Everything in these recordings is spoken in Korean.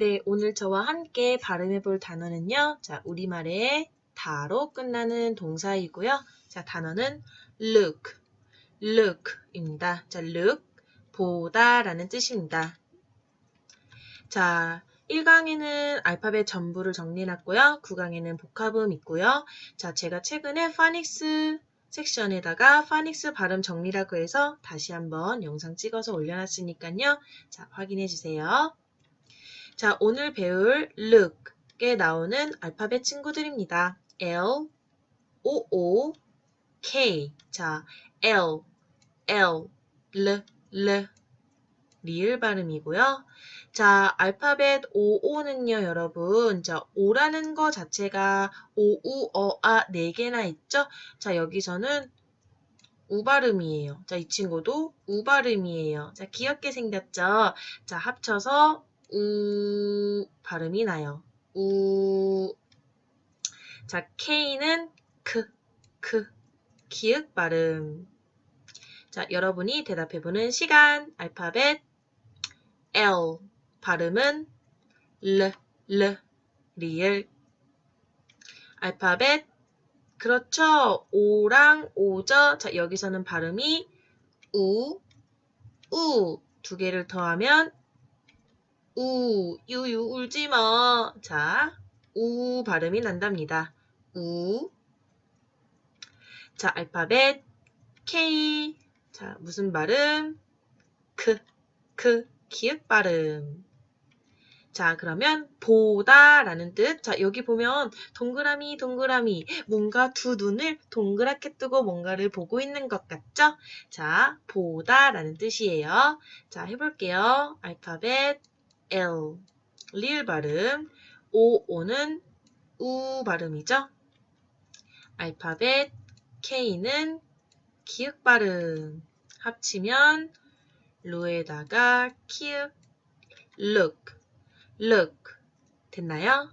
네, 오늘 저와 함께 발음해 볼 단어는요. 자, 우리말의 다로 끝나는 동사이고요. 자, 단어는 look, look입니다. 자, look, 보다라는 뜻입니다. 자, 1강에는 알파벳 전부를 정리해놨고요. 9강에는 복합음 있고요. 자, 제가 최근에 파닉스 섹션에다가 파닉스 발음 정리라고 해서 다시 한번 영상 찍어서 올려놨으니까요. 자, 확인해 주세요. 자, 오늘 배울 look에 나오는 알파벳 친구들입니다. L, O, O, K. 자, L, L, L, L. 리을 발음이고요. 자, 알파벳 OO는요, 여러분. 자, O라는 거 자체가 O, U, 어, 아, 네 개나 있죠? 자, 여기서는 우 발음이에요. 자, 이 친구도 우 발음이에요. 자, 귀엽게 생겼죠? 자, 합쳐서 우 발음이 나요. 우. 자, K는 크, 크, 기읍 발음. 자, 여러분이 대답해보는 시간. 알파벳 L. 발음은 L, L, 리을. 알파벳 그렇죠. 오랑 오죠. 자, 여기서는 발음이 우, 우. 두 개를 더하면 우, 유유 울지 마. 자, 우 발음이 난답니다. 우. 자, 알파벳 K. 자, 무슨 발음? 크, 크, 기읍 발음. 자, 그러면 보다라는 뜻. 자, 여기 보면 동그라미 동그라미 뭔가 두 눈을 동그랗게 뜨고 뭔가를 보고 있는 것 같죠? 자, 보다라는 뜻이에요. 자, 해볼게요. 알파벳 L 리을 발음 O, O는 우 발음이죠? 알파벳 K는 기읍 발음 합치면 루에다가 키읔 look look 됐나요?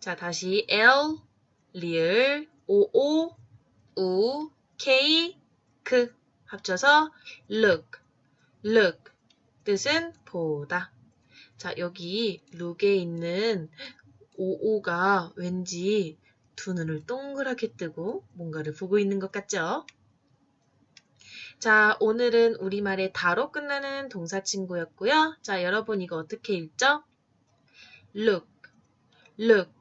자 다시 L 리을 O 우 K 크 합쳐서 look look 뜻은 보다. 자 여기 룩에 있는 오오가 왠지 두 눈을 동그랗게 뜨고 뭔가를 보고 있는 것 같죠? 자, 오늘은 우리말의 다로 끝나는 동사 친구였고요. 자, 여러분 이거 어떻게 읽죠? look, look.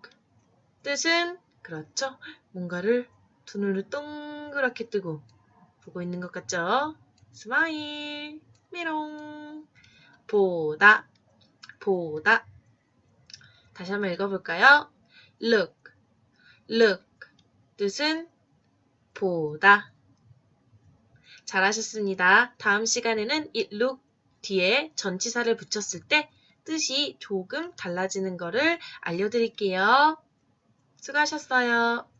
뜻은 그렇죠. 뭔가를 두 눈을 동그랗게 뜨고 보고 있는 것 같죠? 스마일, 메롱. 보다, 보다. 다시 한번 읽어볼까요? look, look. 뜻은 보다. 잘하셨습니다. 다음 시간에는 it look 뒤에 전치사를 붙였을 때 뜻이 조금 달라지는 거를 알려드릴게요. 수고하셨어요.